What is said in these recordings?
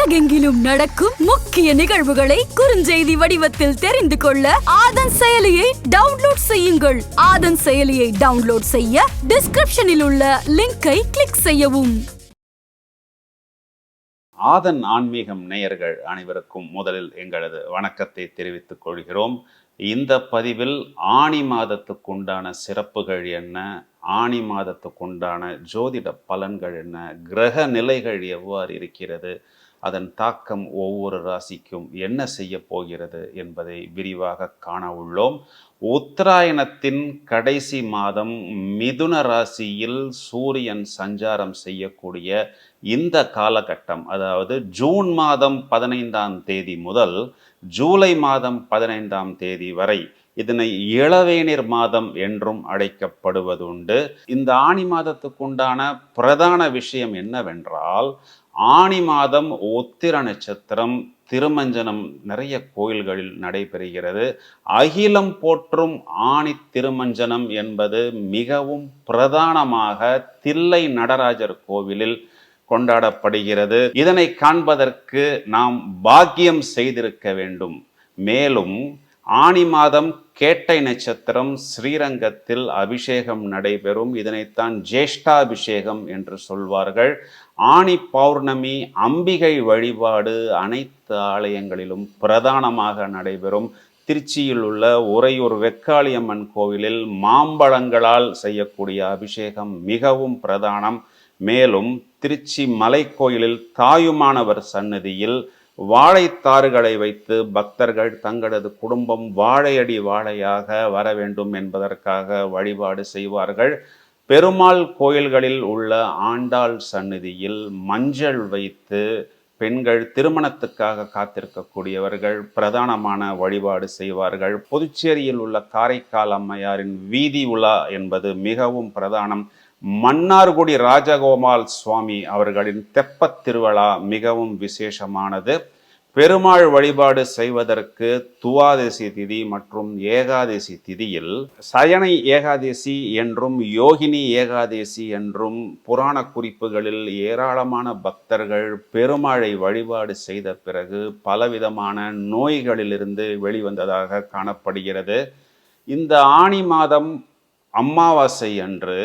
உலகெங்கிலும் நடக்கும் முக்கிய நிகழ்வுகளை குறுஞ்செய்தி வடிவத்தில் தெரிந்து கொள்ள ஆதன் செயலியை டவுன்லோட் செய்யுங்கள். ஆதன் செயலியை டவுன்லோட் செய்ய டிஸ்கிரிப்ஷனில் உள்ள லிங்கை கிளிக் செய்யவும். ஆதன் ஆன்மீகம் நேயர்கள் அனைவருக்கும் முதலில் எங்களது வணக்கத்தை தெரிவித்துக் கொள்கிறோம். இந்த பதிவில் ஆணி மாதத்துக்குண்டான சிறப்புகள் என்ன? ஆணி மாதத்துக்குண்டான ஜோதிட பலன்கள் என்ன? கிரக நிலைகள் எவ்வாறு இருக்கிறது? அதன் தாக்கம் ஒவ்வொரு ராசிக்கும் என்ன செய்ய போகிறது என்பதை விரிவாக காண உள்ளோம். உத்தராயணத்தின் கடைசி மாதம் மிதுன ராசியில் சூரியன் சஞ்சாரம் செய்யக்கூடிய இந்த காலகட்டம் அதாவது ஜூன் மாதம் பதினைந்தாம் தேதி முதல் ஜூலை மாதம் பதினைந்தாம் தேதி வரை இதனை இளவேனிர் மாதம் என்றும் அழைக்கப்படுவதுண்டு. இந்த ஆணி மாதத்துக்குண்டான பிரதான விஷயம் என்னவென்றால் ஆணி மாதம் உத்திர நட்சத்திரம் திருமஞ்சனம் நிறைய கோயில்களில் நடைபெறுகிறது. அகிலம் போற்றும் ஆணி திருமஞ்சனம் என்பது மிகவும் பிரதானமாக தில்லை நடராஜர் கோவிலில் கொண்டாடப்படுகிறது. இதனை காண்பதற்கு நாம் பாக்கியம் செய்திருக்க வேண்டும். மேலும் ஆணி மாதம் கேட்டை நட்சத்திரம் ஸ்ரீரங்கத்தில் அபிஷேகம் நடைபெறும். இதனைத்தான் ஜேஷ்டாபிஷேகம் என்று சொல்வார்கள். ஆணி பௌர்ணமி அம்பிகை வழிபாடு அனைத்து ஆலயங்களிலும் பிரதானமாக நடைபெறும். திருச்சியில் உள்ள உறையூர் வெக்காளியம்மன் கோவிலில் மாம்பழங்களால் செய்யக்கூடிய அபிஷேகம் மிகவும் பிரதானம். மேலும் திருச்சி மலைக்கோயிலில் தாயுமானவர் சன்னதியில் வாழைத்தாறுகளை வைத்து பக்தர்கள் தங்களது குடும்பம் வாழையடி வாழையாக வர வேண்டும் என்பதற்காக வழிபாடு செய்வார்கள். பெருமாள் கோயில்களில் உள்ள ஆண்டாள் சந்நிதியில் மஞ்சள் வைத்து பெண்கள் திருமணத்துக்காக காத்திருக்கக்கூடியவர்கள் பிரதானமான வழிபாடு செய்வார்கள். புதுச்சேரியில் உள்ள காரைக்கால் அம்மையாரின் வீதி உலா என்பது மிகவும் பிரதானம். மன்னார்குடி ராஜகோபால் சுவாமி அவர்களின் தெப்பத் திருவிழா மிகவும் விசேஷமானது. பெருமாள் வழிபாடு செய்வதற்கு துவாதசி திதி மற்றும் ஏகாதசி திதியில் சயனை ஏகாதசி என்றும் யோகினி ஏகாதசி என்றும் புராண குறிப்புகளில் ஏராளமான பக்தர்கள் பெருமாளை வழிபாடு செய்த பிறகு பலவிதமான நோய்களிலிருந்து வெளிவந்ததாக காணப்படுகிறது. இந்த ஆணி மாதம் அமாவாசை அன்று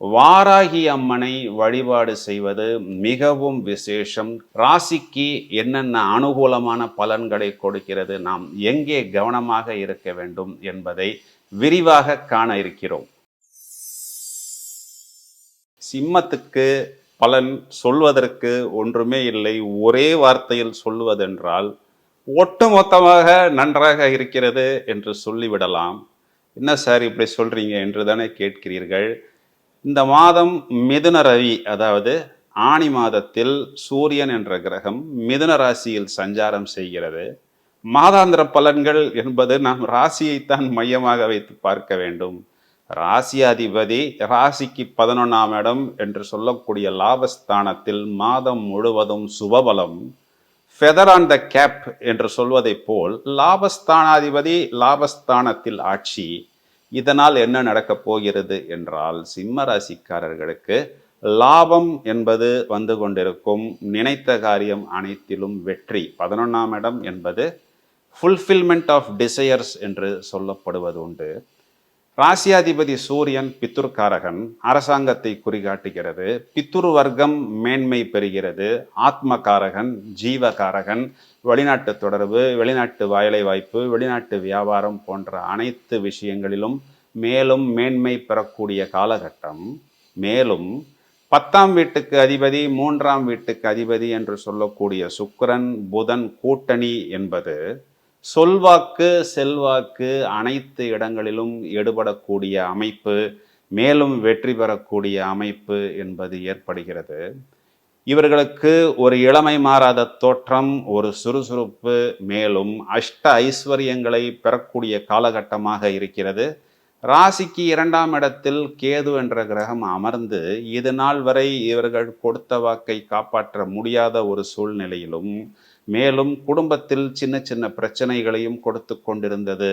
வாராகி அம்மனை வழிபாடு செய்வது மிகவும் விசேஷம். ராசிக்கு என்னென்ன அனுகூலமான பலன்களை கொடுக்கிறது நாம் எங்கே கவனமாக இருக்க வேண்டும் என்பதை விரிவாக காண இருக்கிறோம். சிம்மத்துக்கு பலன் சொல்வதற்கு ஒன்றுமே இல்லை. ஒரே வார்த்தையில் சொல்வதென்றால் ஒட்டுமொத்தமாக நன்றாக இருக்கிறது என்று சொல்லிவிடலாம். என்ன சார் இப்படி சொல்றீங்க? என்று தானே கேட்கிறீர்கள். இந்த மாதம் மிதுன ரவி அதாவது ஆணி மாதத்தில் சூரியன் என்ற கிரகம் மிதுன ராசியில் சஞ்சாரம் செய்கிறது. மாதாந்திர பலன்கள் என்பது நாம் ராசியைத்தான் மையமாக வைத்து பார்க்க வேண்டும். ராசியாதிபதி ராசிக்கு பதினொன்றாம் இடம் என்று சொல்லக்கூடிய லாபஸ்தானத்தில் மாதம் முழுவதும் சுபபலம். ஃபெதர் ஆன் த கேப் என்று சொல்வதைப் போல் லாபஸ்தானாதிபதி லாபஸ்தானத்தில் ஆட்சி. இதனால் என்ன நடக்கப் போகிறது என்றால் சிம்ம ராசிக்காரர்களுக்கு லாபம் என்பது வந்து கொண்டிருக்கும். நினைத்த காரியம் அனைத்திலும் வெற்றி. பதினொன்றாம் இடம் என்பது ஃபுல்ஃபில்மெண்ட் ஆஃப் டிசையர்ஸ் என்று சொல்லப்படுவது உண்டு. ராசியாதிபதி சூரியன் பித்துர்காரகன் அரசாங்கத்தை குறிகாட்டுகிறது. பித்துரு வர்க்கம் மேன்மை பெறுகிறது. ஆத்மகாரகன் ஜீவகாரகன் வெளிநாட்டு தொடர்பு வெளிநாட்டு வேலை வாய்ப்பு வெளிநாட்டு வியாபாரம் போன்ற அனைத்து விஷயங்களிலும் மேலும் மேன்மை பெறக்கூடிய காலகட்டம். மேலும் பத்தாம் வீட்டுக்கு அதிபதி மூன்றாம் வீட்டுக்கு அதிபதி என்று சொல்லக்கூடிய சுக்கரன் புதன் கூட்டணி என்பது சொல்வாக்கு செல்வாக்கு அனைத்து இடங்களிலும் எடுபடக்கூடிய அமைப்பு மேலும் வெற்றி பெறக்கூடிய அமைப்பு என்பது ஏற்படுகிறது. இவர்களுக்கு ஒரு இளமை மாறாத தோற்றம் ஒரு சுறுசுறுப்பு மேலும் அஷ்ட ஐஸ்வர்யங்களை பெறக்கூடிய காலகட்டமாக இருக்கிறது. ராசிக்கு இரண்டாம் இடத்தில் கேது என்ற கிரகம் அமர்ந்து இது நாள் வரை இவர்கள் கொடுத்த வாக்கை காப்பாற்ற முடியாத ஒரு சூழ்நிலையிலும் மேலும் குடும்பத்தில் சின்ன சின்ன பிரச்சனைகளையும் கொடுத்து கொண்டிருந்தது.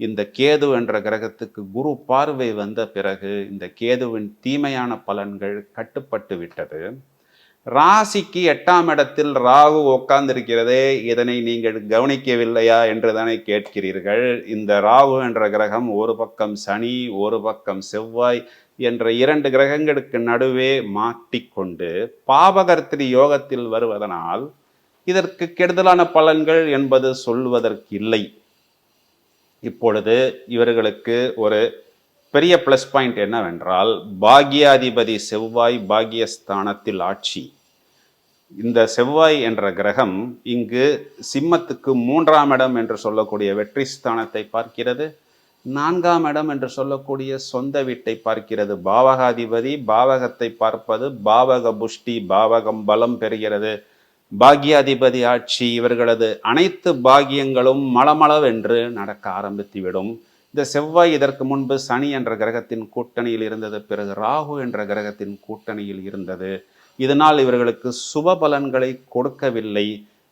இந்த கேது என்ற கிரகத்துக்கு குரு பார்வை வந்த பிறகு இந்த கேதுவின் தீமையான பலன்கள் கட்டுப்பட்டு விட்டது. ராசிக்கு எட்டாம் இடத்தில் ராகு உட்கார்ந்திருக்கிறதே இதனை நீங்கள் கவனிக்கவில்லையா என்று தானே கேட்கிறீர்கள். இந்த ராகு என்ற கிரகம் ஒரு பக்கம் சனி ஒரு பக்கம் செவ்வாய் என்ற இரண்டு கிரகங்களுக்கு நடுவே மாட்டிக்கொண்டு பாபகர்த்திரி யோகத்தில் வருவதனால் இதற்கு கெடுதலான பலன்கள் என்பது சொல்வதற்கு இல்லை இப்பொழுது இவர்களுக்கு ஒரு பெரிய ப்ளஸ் பாயிண்ட் என்னவென்றால் பாக்யாதிபதி செவ்வாய் பாக்யஸ்தானத்தில் ஆட்சி. இந்த செவ்வாய் என்ற கிரகம் இங்கு சிம்மத்துக்கு மூன்றாம் இடம் என்று சொல்லக்கூடிய வெற்றி ஸ்தானத்தை பார்க்கிறது. நான்காம் இடம் என்று சொல்லக்கூடிய சொந்த வீட்டை பார்க்கிறது. பாவகாதிபதி பாவகத்தை பார்ப்பது பாவக புஷ்டி பாவகம் பலம் பெறுகிறது. பாக்யாதிபதி ஆட்சி இவர்களது அனைத்து பாகியங்களும் மளமளவென்று நடக்க ஆரம்பித்துவிடும். இந்த செவ்வாய் இதற்கு முன்பு சனி என்ற கிரகத்தின் கூட்டணியில் இருந்தது பிறகு ராகு என்ற கிரகத்தின் கூட்டணியில் இருந்தது. இதனால் இவர்களுக்கு சுப பலன்களை கொடுக்கவில்லை.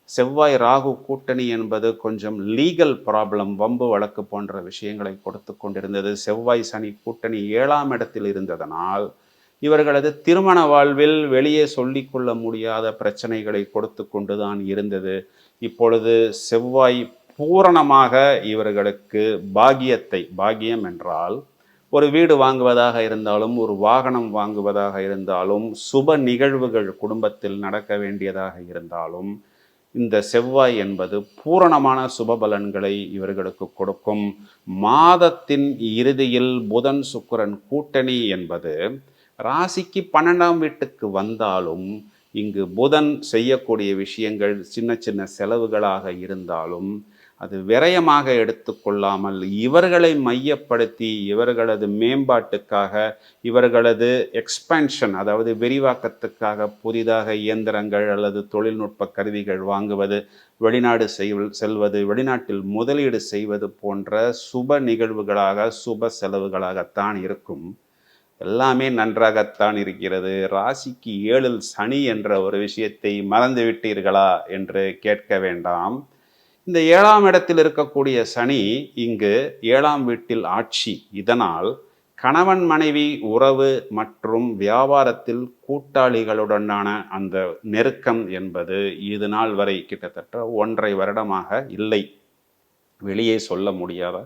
செவ்வாய் ராகு கூட்டணி என்பது கொஞ்சம் லீகல் ப்ராப்ளம் வம்பு வழக்கு போன்ற விஷயங்களை கொடுத்து கொண்டிருந்தது. செவ்வாய் சனி கூட்டணி ஏழாம் இடத்தில் இருந்ததனால் இவர்களது திருமண வாழ்வில் வெளியே சொல்லிக்கொள்ள முடியாத பிரச்சனைகளை கொடுத்து கொண்டுதான் இருந்தது. இப்பொழுது செவ்வாய் பூரணமாக இவர்களுக்கு பாகியத்தை பாகியம் என்றால் ஒரு வீடு வாங்குவதாக இருந்தாலும் ஒரு வாகனம் வாங்குவதாக இருந்தாலும் சுப நிகழ்வுகள் குடும்பத்தில் நடக்க வேண்டியதாக இருந்தாலும் இந்த செவ்வாய் என்பது பூரணமான சுபபலன்களை இவர்களுக்கு கொடுக்கும். மாதத்தின் இறுதியில் புதன் சுக்கிரன் கூட்டணி என்பது ராசிக்கு பன்னெண்டாம் வீட்டுக்கு வந்தாலும் இங்கு புதன் செய்யக்கூடிய விஷயங்கள் சின்ன சின்ன செலவுகளாக இருந்தாலும் அது விரயமாக எடுத்துக்கொள்ளாமல் இவர்களை மையப்படுத்தி இவர்களது மேம்பாட்டுக்காக இவர்களது எக்ஸ்பென்ஷன் அதாவது விரிவாக்கத்துக்காக புதிதாக இயந்திரங்கள் அல்லது தொழில்நுட்ப கருவிகள் வாங்குவது வெளிநாடு செய்- செல்வது வெளிநாட்டில் முதலீடு செய்வது போன்ற சுப நிகழ்வுகளாக சுப செலவுகளாகத்தான் இருக்கும். எல்லாமே நன்றாகத்தான் இருக்கிறது. ராசிக்கு ஏழில் சனி என்ற ஒரு விஷயத்தை மறந்துவிட்டீர்களா என்று கேட்க வேண்டாம். இந்த ஏழாம் இடத்தில் இருக்கக்கூடிய சனி இங்கு ஏழாம் வீட்டில் ஆட்சி. இதனால் கணவன் மனைவி உறவு மற்றும் வியாபாரத்தில் கூட்டாளிகளுடனான அந்த நெருக்கம் என்பது இது நாள் வரை கிட்டத்தட்ட ஒன்றை வருடமாக இல்லை. வெளியே சொல்ல முடியாத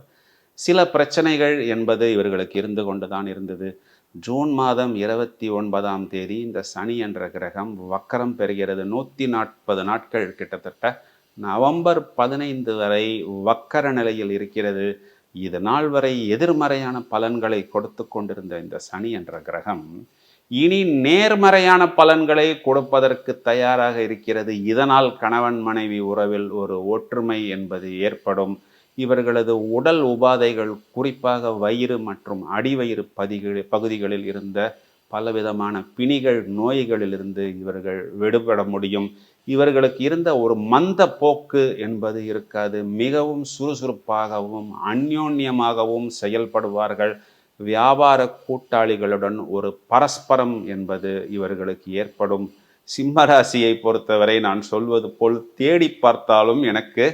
சில பிரச்சனைகள் என்பது இவர்களுக்கு இருந்து கொண்டுதான் இருந்தது. ஜூன் மாதம் இருபத்தி ஒன்பதாம் தேதி இந்த சனி என்ற கிரகம் வக்கரம் பெறுகிறது. நூற்றி நாற்பது நாட்கள் கிட்டத்தட்ட நவம்பர் பதினைந்து வரை வக்கர நிலையில் இருக்கிறது. இது நாள் வரை எதிர்மறையான பலன்களை கொடுத்து கொண்டிருந்த இந்த சனி என்ற கிரகம் இனி நேர்மறையான பலன்களை கொடுப்பதற்கு தயாராக இருக்கிறது. இதனால் கணவன் மனைவி உறவில் ஒரு ஒற்றுமை என்பது ஏற்படும். இவர்களது உடல் உபாதைகள் குறிப்பாக வயிறு மற்றும் அடிவயிறு பதிகள் பகுதிகளில் இருந்த பலவிதமான பிணிகள் நோய்களிலிருந்து இவர்கள் விடுபட முடியும். இவர்களுக்கு இருந்த ஒரு மந்த போக்கு என்பது இருக்காது. மிகவும் சுறுசுறுப்பாகவும் அந்யோன்யமாகவும் செயல்படுவார்கள். வியாபார கூட்டாளிகளுடன் ஒரு பரஸ்பரம் என்பது இவர்களுக்கு ஏற்படும். சிம்மராசியை பொறுத்தவரை நான் சொல்வது போல் தேடி பார்த்தாலும் எனக்கு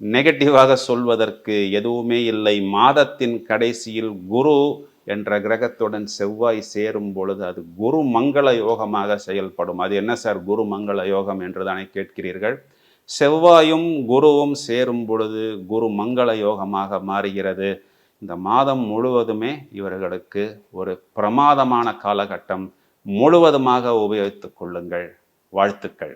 நெகட்டிவாக சொல்வதற்கு எதுவுமே இல்லை. மாதத்தின் கடைசியில் குரு என்ற கிரகத்துடன் செவ்வாய் சேரும் பொழுது அது குரு மங்கள யோகமாக செயல்படும். அது என்ன சார்? குரு மங்கள யோகம் என்று தானே கேட்கிறீர்கள். செவ்வாயும் குருவும் சேரும் பொழுது குரு மங்கள யோகமாக மாறுகிறது. இந்த மாதம் முழுவதுமே இவர்களுக்கு ஒரு பிரமாதமான காலகட்டம் முழுவதுமாக உபயோகித்துக் கொள்ளுங்கள். வாழ்த்துக்கள்.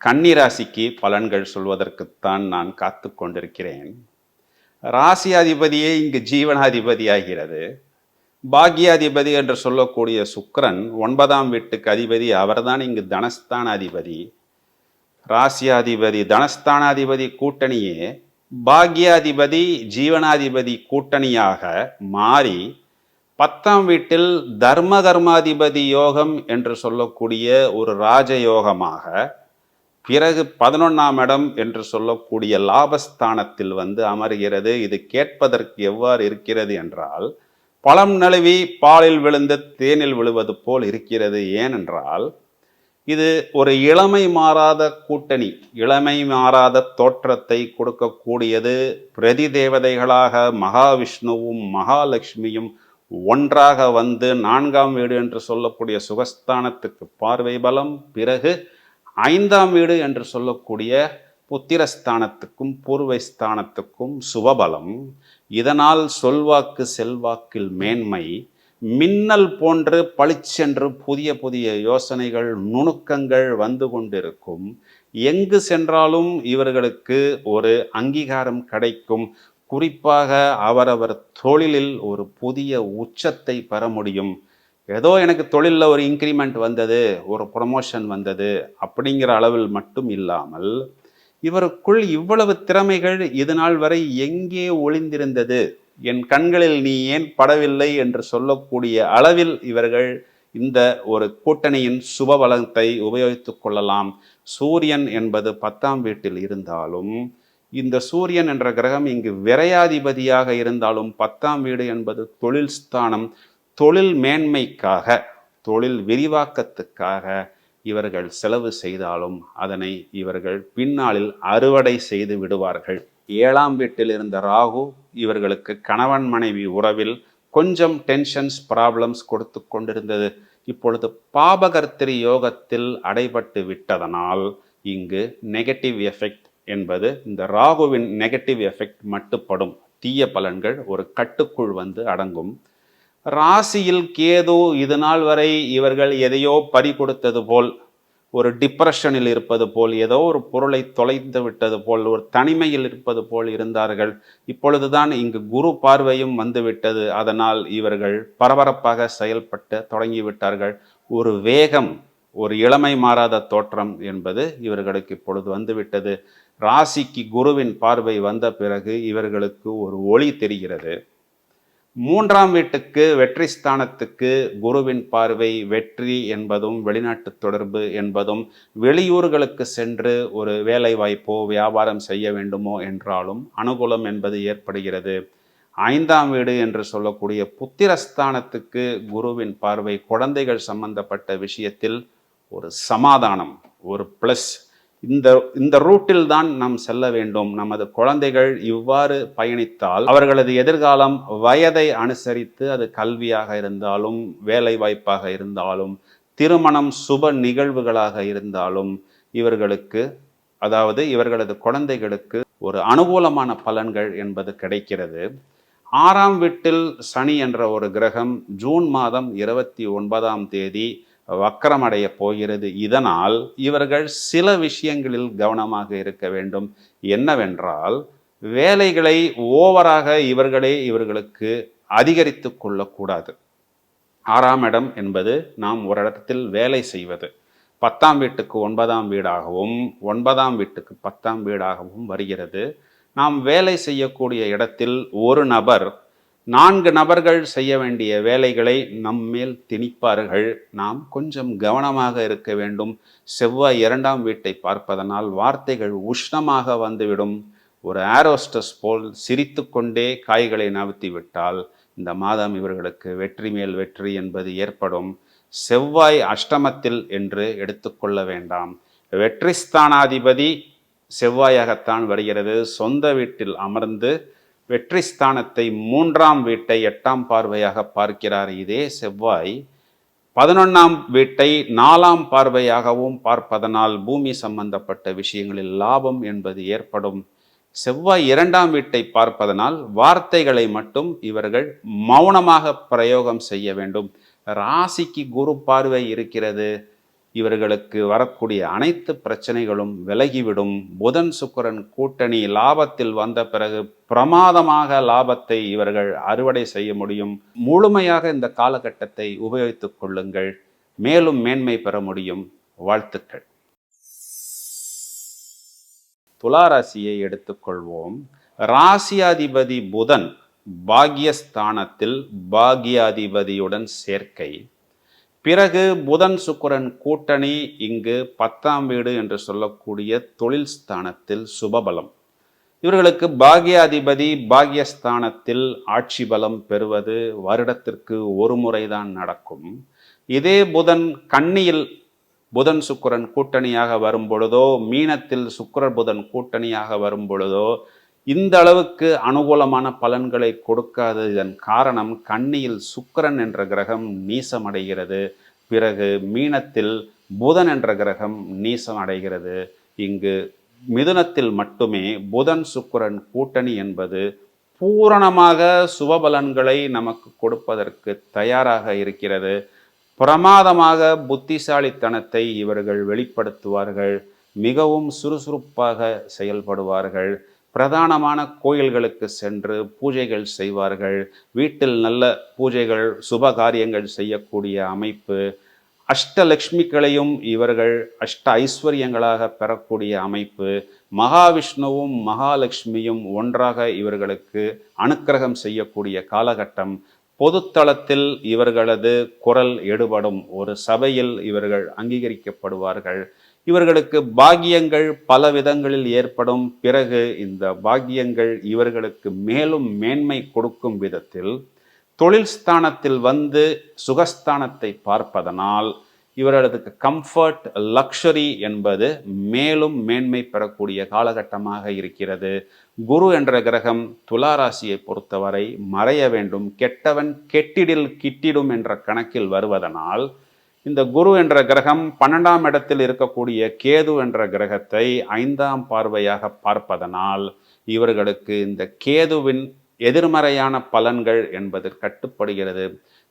கன்னிராசிக்கு பலன்கள் சொல்வதற்குத்தான் நான் காத்து கொண்டிருக்கிறேன். ராசியாதிபதியே இங்கு ஜீவனாதிபதி ஆகிறது பாக்யாதிபதி என்று சொல்லக்கூடிய சுக்கரன் ஒன்பதாம் வீட்டுக்கு அதிபதி அவர்தான் இங்கு தனஸ்தானாதிபதி. ராசியாதிபதி தனஸ்தானாதிபதி கூட்டணியே பாக்யாதிபதி ஜீவனாதிபதி கூட்டணியாக மாறி பத்தாம் வீட்டில் தர்ம கர்மாதிபதி யோகம் என்று சொல்லக்கூடிய ஒரு ராஜயோகமாக பிறகு பதினொன்னாம் இடம் என்று சொல்லக்கூடிய லாபஸ்தானத்தில் வந்து அமர்கிறது. இது கேட்பதற்கு எவ்வாறு இருக்கிறது என்றால் பழம் நழுவி பாலில் விழுந்து தேனில் விழுவது போல் இருக்கிறது. ஏனென்றால் இது ஒரு இளமை மாறாத கூட்டணி இளமை மாறாத தோற்றத்தை கொடுக்கக்கூடியது. பிரதி தேவதைகளாக மகாவிஷ்ணுவும் மகாலட்சுமியும் ஒன்றாக வந்து நான்காம் வீடு என்று சொல்லக்கூடிய சுகஸ்தானத்துக்கு பார்வை பலம். பிறகு ஐந்தாம் வீடு என்று சொல்லக்கூடிய புத்திரஸ்தானத்துக்கும் பூர்வை ஸ்தானத்துக்கும் சுபபலம். இதனால் சொல்வாக்கு செல்வாக்கில் மேன்மை மின்னல் போன்று பளிச்சென்று புதிய புதிய யோசனைகள் நுணுக்கங்கள் வந்து கொண்டிருக்கும். எங்கு சென்றாலும் இவர்களுக்கு ஒரு அங்கீகாரம் கிடைக்கும். குறிப்பாக அவரவர் தொழிலில் ஒரு புதிய உச்சத்தை பெற முடியும். ஏதோ எனக்கு தொழிலில் ஒரு இன்க்ரிமெண்ட் வந்தது ஒரு ப்ரொமோஷன் வந்தது அப்படிங்கிற அளவில் மட்டும் இல்லாமல் இவருக்குள் இவ்வளவு திறமைகள் இது நாள் வரை எங்கே ஒளிந்திருந்தது? என் கண்களில் நீ ஏன் படவில்லை என்று சொல்லக்கூடிய அளவில் இவர்கள் இந்த ஒரு கூட்டணியின் சுபபலத்தை உபயோகித்துக் கொள்ளலாம். சூரியன் என்பது பத்தாம் வீட்டில் இருந்தாலும் இந்த சூரியன் என்ற கிரகம் இங்கு விரையாதிபதியாக இருந்தாலும் பத்தாம் வீடு என்பது தொழில் ஸ்தானம் தொழில் மேன்மைக்காக தொழில் விரிவாக்கத்துக்காக இவர்கள் செலவு செய்தாலும் அதனை இவர்கள் பின்னாளில் அறுவடை செய்து விடுவார்கள். ஏழாம் வீட்டில் இருந்த ராகு இவர்களுக்கு கணவன் மனைவி உறவில் கொஞ்சம் டென்ஷன்ஸ் ப்ராப்ளம்ஸ் கொடுத்து கொண்டிருந்தது. இப்பொழுது பாபகர்த்திரி யோகத்தில் அடைபட்டு விட்டதனால் இங்கு நெகட்டிவ் எஃபெக்ட் என்பது இந்த ராகுவின் நெகட்டிவ் எஃபெக்ட் மட்டுப்படும். தீய பலன்கள் ஒரு கட்டுக்குள் வந்து அடங்கும். ராசியில் கேது இது நாள் வரை இவர்கள் எதையோ பறி கொடுத்தது போல் ஒரு டிப்ரெஷனில் இருப்பது போல் ஏதோ ஒரு பொருளை தொலைத்து விட்டது போல் ஒரு தனிமையில் இருப்பது போல் இருந்தார்கள். இப்பொழுதுதான் இங்கு குரு பார்வையும் வந்துவிட்டது. அதனால் இவர்கள் பரபரப்பாக செயல்பட்டு தொடங்கிவிட்டார்கள். ஒரு வேகம் ஒரு இளமை மாறாத தோற்றம் என்பது இவர்களுக்கு இப்பொழுது வந்துவிட்டது. ராசிக்கு குருவின் பார்வை வந்த பிறகு இவர்களுக்கு ஒரு ஒளி தெரிகிறது. மூன்றாம் வீட்டுக்கு வெற்றி ஸ்தானத்துக்கு குருவின் பார்வை வெற்றி என்பதும் வெளிநாட்டு தொடர்பு என்பதும் வெளியூர்களுக்கு சென்று ஒரு வேலை வாய்ப்போ வியாபாரம் செய்ய வேண்டுமோ என்றாலும் அனுகூலம் என்பது ஏற்படுகிறது. ஐந்தாம் வீடு என்று சொல்லக்கூடிய புத்திரஸ்தானத்துக்கு குருவின் பார்வை குழந்தைகள் சம்பந்தப்பட்ட விஷயத்தில் ஒரு சமாதானம் ஒரு ப்ளஸ் இந்த இந்த ரூட்டில் தான் நாம் செல்ல வேண்டும். நமது குழந்தைகள் இவ்வாறு பயணித்தால் அவர்களது எதிர்காலம் வயதை அனுசரித்து அது கல்வியாக இருந்தாலும் வேலை வாய்ப்பாக இருந்தாலும் திருமணம் சுப நிகழ்வுகளாக இருந்தாலும் இவர்களுக்கு அதாவது இவர்களது குழந்தைகளுக்கு ஒரு அனுகூலமான பலன்கள் என்பது கிடைக்கிறது. ஆறாம் வீட்டில் சனி என்ற ஒரு கிரகம் ஜூன் மாதம் இருபத்தி ஒன்பதாம் தேதி வக்கரமடைய போகிறது. இதனால் இவர்கள் சில விஷயங்களில் கவனமாக இருக்க வேண்டும். என்னவென்றால் வேலைகளை ஓவராக இவர்களே இவர்களுக்கு அதிகரித்து கொள்ளக்கூடாது. ஆறாம் இடம் என்பது நாம் ஒரு இடத்தில் வேலை செய்வது. பத்தாம் வீட்டுக்கு ஒன்பதாம் வீடாகவும் ஒன்பதாம் வீட்டுக்கு பத்தாம் வீடாகவும் வருகிறது. நாம் வேலை செய்யக்கூடிய இடத்தில் ஒரு நபர் நான்கு நபர்கள் செய்ய வேண்டிய வேலைகளை நம்மேல் திணிப்பார்கள். நாம் கொஞ்சம் கவனமாக இருக்க வேண்டும். செவ்வாய் இரண்டாம் வீட்டை பார்ப்பதனால் வார்த்தைகள் உஷ்ணமாக வந்துவிடும். ஒரு ஆரோஸ்டஸ் போல் சிரித்துக்கொண்டே காய்களை நவுத்தி விட்டால் இந்த மாதம் இவர்களுக்கு வெற்றி மேல் வெற்றி என்பது ஏற்படும். செவ்வாய் அஷ்டமத்தில் என்று எடுத்துக்கொள்ள வேண்டாம். வெற்றி ஸ்தானாதிபதி செவ்வாயாகத்தான் வருகிறது. சொந்த வீட்டில் அமர்ந்து வெற்றி ஸ்தானத்தை மூன்றாம் வீட்டை எட்டாம் பார்வையாக பார்க்கிறார். இதே செவ்வாய் பதினொன்றாம் வீட்டை நாலாம் பார்வையாகவும் பார்ப்பதனால் பூமி சம்பந்தப்பட்ட விஷயங்களில் லாபம் என்பது ஏற்படும். செவ்வாய் இரண்டாம் வீட்டை பார்ப்பதனால் வார்த்தைகளை மட்டும் இவர்கள் மௌனமாக பிரயோகம் செய்ய வேண்டும். ராசிக்கு குரு பார்வை இருக்கிறது. இவர்களுக்கு வரக்கூடிய அனைத்து பிரச்சனைகளும் விலகிவிடும். புதன் சுக்கிரன் கூட்டணி லாபத்தில் வந்த பிறகு பிரமாதமாக லாபத்தை இவர்கள் அறுவடை செய்ய முடியும். முழுமையாக இந்த காலகட்டத்தை உபயோகித்துக் கொள்ளுங்கள். மேலும் மேன்மை பெற முடியும். வாழ்த்துக்கள். துளாராசியை எடுத்துக்கொள்வோம். ராசியாதிபதி புதன் பாக்யஸ்தானத்தில் பாக்யாதிபதியுடன் சேர்க்கை. பிறகு புதன் சுக்கரன் கூட்டணி இங்கு பத்தாம் வீடு என்று சொல்லக்கூடிய தொழில் ஸ்தானத்தில் சுபபலம். இவர்களுக்கு பாக்யாதிபதி பாக்யஸ்தானத்தில் ஆட்சி பலம் பெறுவது வருடத்திற்கு ஒரு முறைதான் நடக்கும். இதே புதன் கன்னியில் புதன் சுக்கிரன் கூட்டணியாக வரும் பொழுதோ மீனத்தில் சுக்கர புதன் கூட்டணியாக வரும் பொழுதோ இந்த அளவுக்கு அனுகூலமான பலன்களை கொடுக்காத இதன் காரணம் கன்னியில் சுக்கரன் என்ற கிரகம் நீசமடைகிறது. பிறகு மீனத்தில் புதன் என்ற கிரகம் நீசம் அடைகிறது இங்கு மிதுனத்தில் மட்டுமே புதன் சுக்கரன் கூட்டணி என்பது பூரணமாக சுபபலன்களை நமக்கு கொடுப்பதற்கு தயாராக இருக்கிறது. பிரமாதமாக புத்திசாலித்தனத்தை இவர்கள் வெளிப்படுத்துவார்கள். மிகவும் சுறுசுறுப்பாக செயல்படுவார்கள். பிரதானமான கோயில்களுக்கு சென்று பூஜைகள் செய்வார்கள். வீட்டில் நல்ல பூஜைகள் சுப காரியங்கள் செய்யக்கூடிய அமைப்பு அஷ்டலக்ஷ்மிகளையும் இவர்கள் அஷ்ட ஐஸ்வர்யங்களாக பெறக்கூடிய அமைப்பு மகாவிஷ்ணுவும் மகாலட்சுமியும் ஒன்றாக இவர்களுக்கு அனுக்கிரகம் செய்யக்கூடிய காலகட்டம். பொதுத்தளத்தில் இவர்களது குரல் எடுபடும் ஒரு சபையில் இவர்கள் அங்கீகரிக்கப்படுவார்கள். இவர்களுக்கு பாக்கியங்கள் பல விதங்களில் ஏற்படும். பிறகு இந்த பாக்கியங்கள் இவர்களுக்கு மேலும் மேன்மை கொடுக்கும் விதத்தில் தொழில் ஸ்தானத்தில் வந்து சுகஸ்தானத்தை பார்ப்பதனால் இவர்களுக்கு கம்ஃபர்ட் லக்ஷரி என்பது மேலும் மேன்மை பெறக்கூடிய காலகட்டமாக இருக்கிறது. குரு என்ற கிரகம் துளாராசியை பொறுத்தவரை மறைய வேண்டும். கெட்டவன் கெட்டிடில் கிட்டிடும் என்ற கணக்கில் வருவதனால் இந்த குரு என்ற கிரகம் பன்னெண்டாம் இடத்தில் இருக்கக்கூடிய கேது என்ற கிரகத்தை ஐந்தாம் பார்வையாக பார்ப்பதனால் இவர்களுக்கு இந்த கேதுவின் எதிர்மறையான பலன்கள் என்பது கட்டுப்படுகிறது.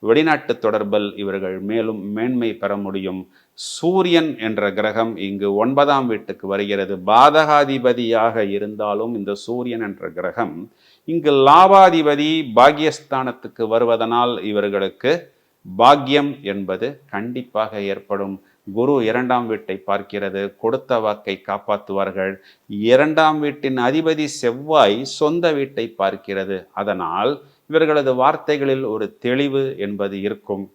வெளிநாட்டு தொடர்பில் இவர்கள் மேலும் மேன்மை பெற முடியும். சூரியன் என்ற கிரகம் இங்கு ஒன்பதாம் வீட்டுக்கு வருகிறது. பாதகாதிபதியாக இருந்தாலும் இந்த சூரியன் என்ற கிரகம் இங்கு லாபாதிபதி பாகியஸ்தானத்துக்கு வருவதனால் இவர்களுக்கு பாக்கியம் என்பது கண்டிப்பாக ஏற்படும். குரு இரண்டாம் வீட்டை பார்க்கிறது. கொடுத்த வாக்கை காப்பாற்றுவார்கள். இரண்டாம் வீட்டின் அதிபதி செவ்வாய் சொந்த வீட்டை பார்க்கிறது. அதனால் இவர்களது வார்த்தைகளில் ஒரு தெளிவு என்பது இருக்கும்.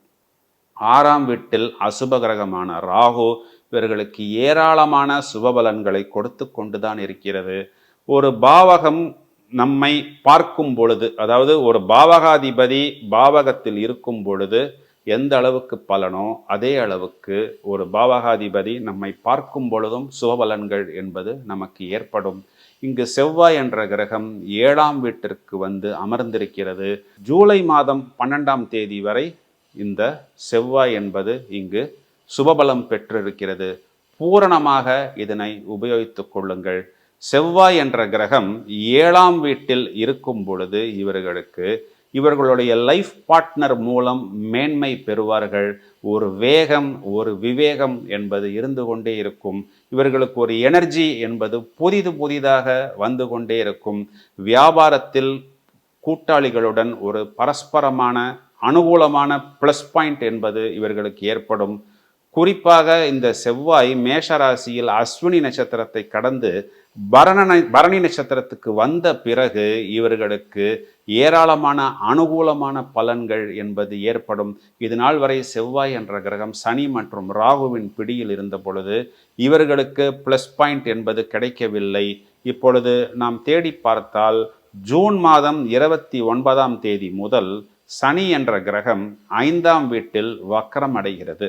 ஆறாம் வீட்டில் அசுப கிரகமான ராகு இவர்களுக்கு ஏராளமான சுபபலன்களை கொடுத்து கொண்டுதான் இருக்கிறது. ஒரு பாவகம் நம்மை பார்க்கும் பொழுது அதாவது ஒரு பாவகாதிபதி பாவகத்தில் இருக்கும் பொழுது எந்த அளவுக்கு பலனோ அதே அளவுக்கு ஒரு பாவகாதிபதி நம்மை பார்க்கும் பொழுதும் சுபபலன்கள் என்பது நமக்கு ஏற்படும். இங்கு செவ்வாய் என்ற கிரகம் ஏழாம் வீட்டிற்கு வந்து அமர்ந்திருக்கிறது. ஜூலை மாதம் பன்னெண்டாம் தேதி வரை இந்த செவ்வாய் என்பது இங்கு சுபபலம் பெற்றிருக்கிறது. பூரணமாக இதனை உபயோகித்துக் கொள்ளுங்கள். செவ்வாய் என்ற கிரகம் ஏழாம் வீட்டில் இருக்கும் பொழுது இவர்களுக்கு இவர்களுடைய லைஃப் பார்ட்னர் மூலம் மேன்மை பெறுவார்கள். ஒரு வேகம் ஒரு விவேகம் என்பது இருந்து கொண்டே இருக்கும். இவர்களுக்கு ஒரு எனர்ஜி என்பது புதிது புதிதாக வந்து கொண்டே இருக்கும். வியாபாரத்தில் கூட்டாளிகளுடன் ஒரு பரஸ்பரமான அனுகூலமான ப்ளஸ் பாயிண்ட் என்பது இவர்களுக்கு ஏற்படும். குறிப்பாக இந்த செவ்வாய் மேஷராசியில் அஸ்வினி நட்சத்திரத்தை கடந்து பரண பரணி நட்சத்திரத்துக்கு வந்த பிறகு இவர்களுக்கு ஏராளமான அனுகூலமான பலன்கள் என்பது ஏற்படும். இது நாள் வரை செவ்வாய் என்ற கிரகம் சனி மற்றும் ராகுவின் பிடியில் இருந்த பொழுது இவர்களுக்கு ப்ளஸ் பாயிண்ட் என்பது கிடைக்கவில்லை. இப்பொழுது நாம் தேடி பார்த்தால் ஜூன் மாதம் இருபத்தி ஒன்பதாம் தேதி முதல் சனி என்ற கிரகம் ஐந்தாம் வீட்டில் வக்கரம் அடைகிறது.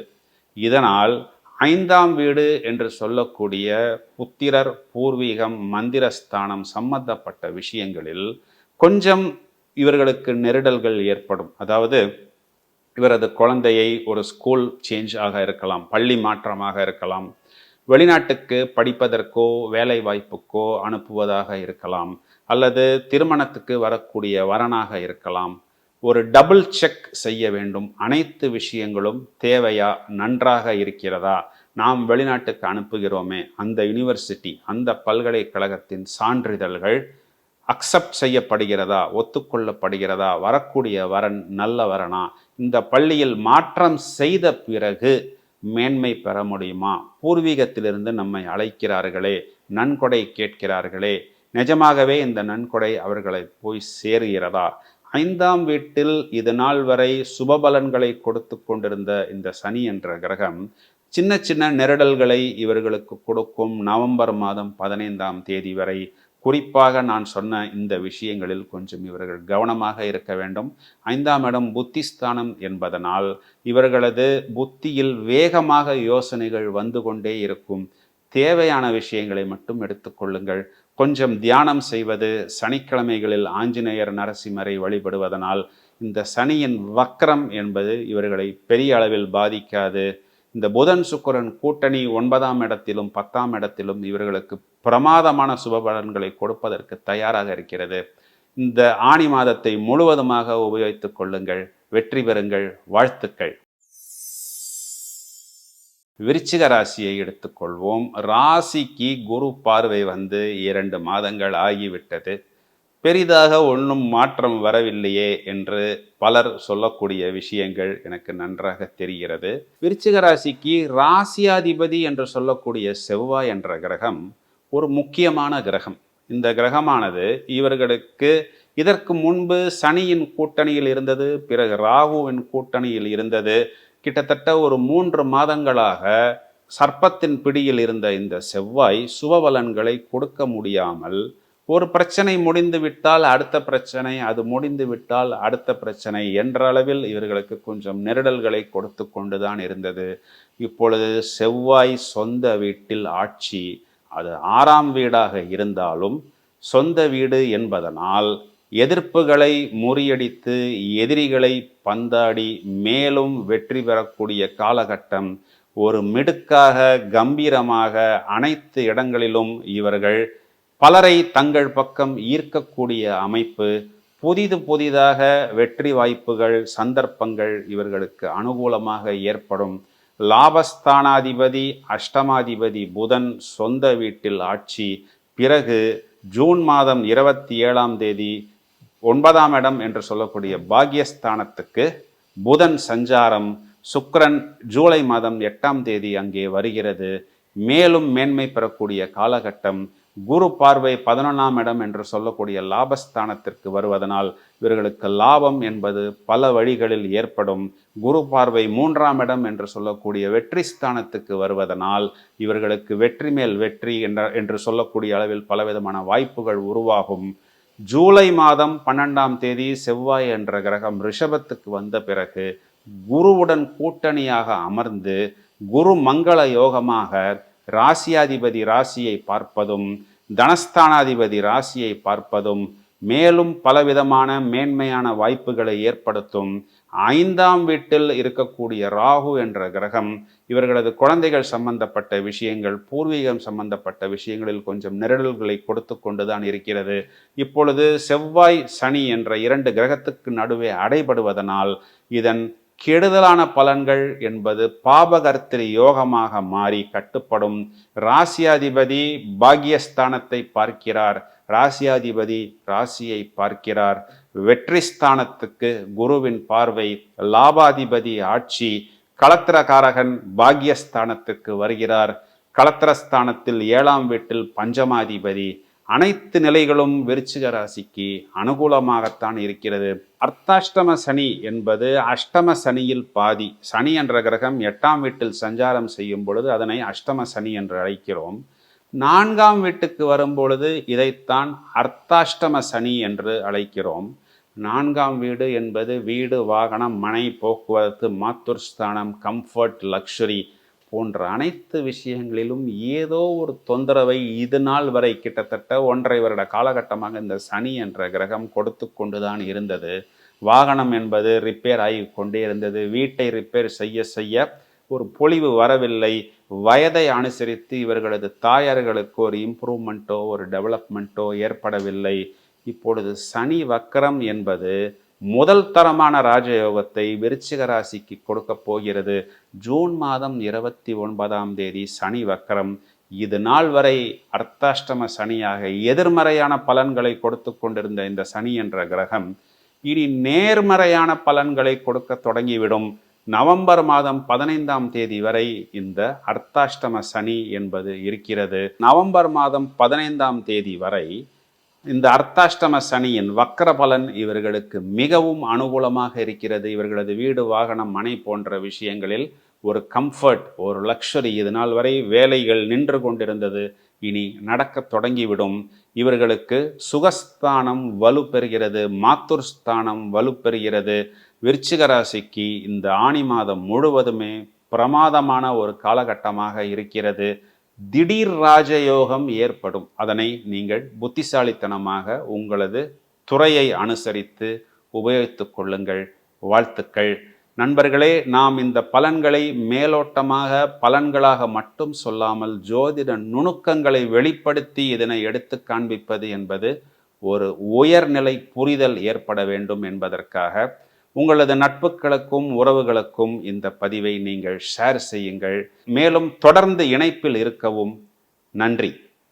இதனால் ஐந்தாம் வீடு என்று சொல்லக்கூடிய புத்திரர் பூர்வீகம் மந்திரஸ்தானம் சம்பந்தப்பட்ட விஷயங்களில் கொஞ்சம் இவர்களுக்கு நெருடல்கள் ஏற்படும். அதாவது இவரது குழந்தையை ஒரு ஸ்கூல் சேஞ்ச் ஆக இருக்கலாம் பள்ளி மாற்றமாக இருக்கலாம் வெளிநாட்டுக்கு படிப்பதற்கோ வேலை வாய்ப்புக்கோ அனுப்புவதாக இருக்கலாம் அல்லது திருமணத்துக்கு வரக்கூடிய வரனாக இருக்கலாம். ஒரு டபுள் செக் செய்ய வேண்டும். அனைத்து விஷயங்களும் தேவையா நன்றாக இருக்கிறதா? நாம் வெளிநாட்டுக்கு அனுப்புகிறோமே அந்த யூனிவர்சிட்டி அந்த பல்கலைக்கழகத்தின் சான்றிதழ்கள் அக்செப்ட் செய்யப்படுகிறதா ஒத்துக்கொள்ளப்படுகிறதா வரக்கூடிய வரன் நல்ல வரனா? இந்த பள்ளியில் மாற்றம் செய்த பிறகு மேன்மை பெற முடியுமா? பூர்வீகத்திலிருந்து நம்மை அழைக்கிறார்களே நன்கொடை கேட்கிறார்களே நிஜமாகவே இந்த நன்கொடை அவர்களை போய் சேருகிறதா? ஐந்தாம் வீட்டில் இது நாள் வரை சுபபலன்களை கொடுத்து கொண்டிருந்த இந்த சனி என்ற கிரகம் சின்ன சின்ன நெருடல்களை இவர்களுக்கு கொடுக்கும் நவம்பர் மாதம் பதினைந்தாம் தேதி வரை. குறிப்பாக நான் சொன்ன இந்த விஷயங்களில் கொஞ்சம் இவர்கள் கவனமாக இருக்க வேண்டும். ஐந்தாம் இடம் புத்திஸ்தானம் என்பதனால் இவர்களது புத்தியில் வேகமாக யோசனைகள் வந்து கொண்டே இருக்கும். தேவையான விஷயங்களை மட்டும் எடுத்துக்கொள்ளுங்கள் கொஞ்சம் தியானம் செய்வது சனிக்கிழமைகளில் ஆஞ்சநேயர் நரசிம்மரை வழிபடுவதனால் இந்த சனியின் வக்ரம் என்பது இவர்களை பெரிய அளவில் பாதிக்காது. இந்த புதன் சுக்கரன் கூட்டணி ஒன்பதாம் இடத்திலும் பத்தாம் இடத்திலும் இவர்களுக்கு பிரமாதமான சுபபலன்களை கொடுப்பதற்கு தயாராக இருக்கிறது. இந்த ஆணி மாதத்தை முழுவதுமாக உபயோகித்துக் கொள்ளுங்கள். வெற்றி பெறுங்கள். வாழ்த்துக்கள். விருச்சிக ராசியை எடுத்துக்கொள்வோம். ராசிக்கு குரு பார்வை வந்து இரண்டு மாதங்கள் ஆகிவிட்டது. பெரிதாக ஒன்றும் மாற்றம் வரவில்லையே என்று பலர் சொல்லக்கூடிய விஷயங்கள் எனக்கு நன்றாக தெரிகிறது. விருச்சிக ராசிக்கு ராசியாதிபதி என்று சொல்லக்கூடிய செவ்வாய் என்ற கிரகம் ஒரு முக்கியமான கிரகம். இந்த கிரகமானது இவர்களுக்கு இதற்கு முன்பு சனியின் கூட்டணியில் இருந்தது பிறகு ராகுவின் கூட்டணியில் இருந்தது. கிட்டத்தட்ட ஒரு மூன்று மாதங்களாக சர்ப்பத்தின் பிடியில் இருந்த இந்த செவ்வாய் சுபபலன்களை கொடுக்க முடியாமல் ஒரு பிரச்சனை முடிந்து விட்டால் அடுத்த பிரச்சனை அது முடிந்து விட்டால் அடுத்த பிரச்சனை என்ற அளவில் இவர்களுக்கு கொஞ்சம் நெருடல்களை கொடுத்து கொண்டுதான் இருந்தது. இப்பொழுது செவ்வாய் சொந்த வீட்டில் ஆட்சி அது ஆறாம் வீடாக இருந்தாலும் சொந்த வீடு என்பதனால் எதிர்ப்புகளை முறியடித்து எதிரிகளை பந்தாடி மேலும் வெற்றி பெறக்கூடிய காலகட்டம் ஒரு மிடுக்காக கம்பீரமாக அனைத்து இடங்களிலும் இவர்கள் பலரை தங்கள் பக்கம் ஈர்க்கக்கூடிய அமைப்பு புதிது புதிதாக வெற்றி வாய்ப்புகள் சந்தர்ப்பங்கள் இவர்களுக்கு அனுகூலமாக ஏற்படும். லாபஸ்தானாதிபதி அஷ்டமாதிபதி புதன் சொந்த வீட்டில் ஆட்சி. பிறகு ஜூன் மாதம் இருபத்தி ஏழாம் தேதி ஒன்பதாம் இடம் என்று சொல்லக்கூடிய பாக்யஸ்தானத்துக்கு புதன் சஞ்சாரம் சுக்கரன் ஜூலை மாதம் எட்டாம் தேதி அங்கே வருகிறது. மேலும் மேன்மை பெறக்கூடிய காலகட்டம் குரு பார்வை பதினொன்றாம் இடம் என்று சொல்லக்கூடிய லாபஸ்தானத்திற்கு வருவதனால் இவர்களுக்கு லாபம் என்பது பல வழிகளில் ஏற்படும். குரு பார்வை மூன்றாம் இடம் என்று சொல்லக்கூடிய வெற்றி ஸ்தானத்துக்கு வருவதனால் இவர்களுக்கு வெற்றி மேல் வெற்றி என்ற என்று சொல்லக்கூடிய அளவில் பலவிதமான வாய்ப்புகள் உருவாகும். ஜூலை மாதம் பன்னெண்டாம் தேதி செவ்வாய் என்ற கிரகம் ரிஷபத்துக்கு வந்த பிறகு குருவுடன் கூட்டணியாக அமர்ந்து குரு மங்கள யோகமாக ராசியாதிபதி ராசியை பார்ப்பதும் தனஸ்தானாதிபதி ராசியை பார்ப்பதும் மேலும் பலவிதமான மேன்மையான வாய்ப்புகளை ஏற்படுத்தும் ஐந்தாம் வீட்டில் இருக்கக்கூடிய ராகு என்ற கிரகம் இவர்களது குழந்தைகள் சம்பந்தப்பட்ட விஷயங்கள் பூர்வீகம் சம்பந்தப்பட்ட விஷயங்களில் கொஞ்சம் நிரல்களை கொடுத்து கொண்டுதான் இருக்கிறது. இப்பொழுது செவ்வாய் சனி என்ற இரண்டு கிரகத்துக்கு நடுவே அடைபடுவதனால் இதன் கெடுதலான பலன்கள் என்பது பாபகர்த்திரி யோகமாக மாறி கட்டுப்படும். ராசியாதிபதி பாக்யஸ்தானத்தை பார்க்கிறார். ராசியாதிபதி ராசியை பார்க்கிறார். வெற்றி ஸ்தானத்துக்கு குருவின் பார்வை லாபாதிபதி ஆட்சி களத்திரகாரகன் பாக்யஸ்தானத்துக்கு வருகிறார். களத்திரஸ்தானத்தில் ஏழாம் வீட்டில் பஞ்சமாதிபதி. அனைத்து நிலைகளும் விருச்சிக ராசிக்கு அனுகூலமாகத்தான் இருக்கிறது. அர்த்தாஷ்டம சனி என்பது அஷ்டம சனியில் பாதி. சனி என்ற கிரகம் எட்டாம் வீட்டில் சஞ்சாரம் செய்யும் பொழுது அதனை அஷ்டம சனி என்று அழைக்கிறோம். நான்காம் வீட்டுக்கு வரும்பொழுது இதைத்தான் அர்த்தாஷ்டம சனி என்று அழைக்கிறோம். நான்காம் வீடு என்பது வீடு வாகனம் மனை போக்குவரத்து மாத்துர்ஸ்தானம் கம்ஃபர்ட் லக்ஸுரி போன்ற அனைத்து விஷயங்களிலும் ஏதோ ஒரு தொந்தரவை இது நாள் வரை கிட்டத்தட்ட ஒன்றரை வருட காலகட்டமாக இந்த சனி என்ற கிரகம் கொடுத்து கொண்டுதான் இருந்தது. வாகனம் என்பது ரிப்பேர் ஆகி கொண்டே இருந்தது. வீட்டை ரிப்பேர் செய்ய செய்ய ஒரு பொலிவு வரவில்லை. வயதை அனுசரித்து இவர்களது தாயார்களுக்கு ஒரு இம்ப்ரூவ்மெண்ட்டோ ஒரு டெவலப்மெண்ட்டோ ஏற்படவில்லை. இப்பொழுது சனி வக்கரம் என்பது முதல் தரமான ராஜயோகத்தை விருச்சிக ராசிக்கு கொடுக்க போகிறது. ஜூன் மாதம் இருபத்தி ஒன்பதாம் தேதி சனி வக்கரம் இது நாள் வரை அர்த்தாஷ்டம சனியாக எதிர்மறையான பலன்களை கொடுத்து கொண்டிருந்த இந்த சனி என்ற கிரகம் இனி நேர்மறையான பலன்களை கொடுக்க தொடங்கிவிடும். நவம்பர் மாதம் பதினைந்தாம் தேதி வரை இந்த அர்த்தாஷ்டம சனி என்பது இருக்கிறது. நவம்பர் மாதம் பதினைந்தாம் தேதி வரை இந்த அர்த்தாஷ்டம சனியின் வக்கர பலன் இவர்களுக்கு மிகவும் அனுகூலமாக இருக்கிறது. இவர்களது வீடு வாகனம் மனை போன்ற விஷயங்களில் ஒரு கம்ஃபர்ட் ஒரு லக்ஷரி இது நாள் வரை வேலைகள் நின்று கொண்டிருந்தது. இனி நடக்கத் தொடங்கிவிடும். இவர்களுக்கு சுகஸ்தானம் வலு பெறுகிறது. மாத்துர் ஸ்தானம் வலு பெறுகிறது. விருச்சிக ராசிக்கு இந்த ஆணி மாதம் முழுவதுமே பிரமாதமான ஒரு காலகட்டமாக இருக்கிறது. திடீர் ராஜயோகம் ஏற்படும். அதனை நீங்கள் புத்திசாலித்தனமாக உங்களது துறையை அனுசரித்து உபயோகித்துக் கொள்ளுங்கள். வாழ்த்துக்கள். நண்பர்களே நாம் இந்த பலன்களை மேலோட்டமாக பலன்களாக மட்டும் சொல்லாமல் ஜோதிட நுணுக்கங்களை வெளிப்படுத்தி இதனை எடுத்து காண்பிப்பது என்பது ஒரு உயர்நிலை புரிதல் ஏற்பட வேண்டும் என்பதற்காக உங்களது நட்புகளுக்கும் உறவுகளுக்கும் இந்த பதிவை நீங்கள் ஷேர் செய்யுங்கள். மேலும் தொடர்ந்து இணைப்பில் இருக்கவும் நன்றி.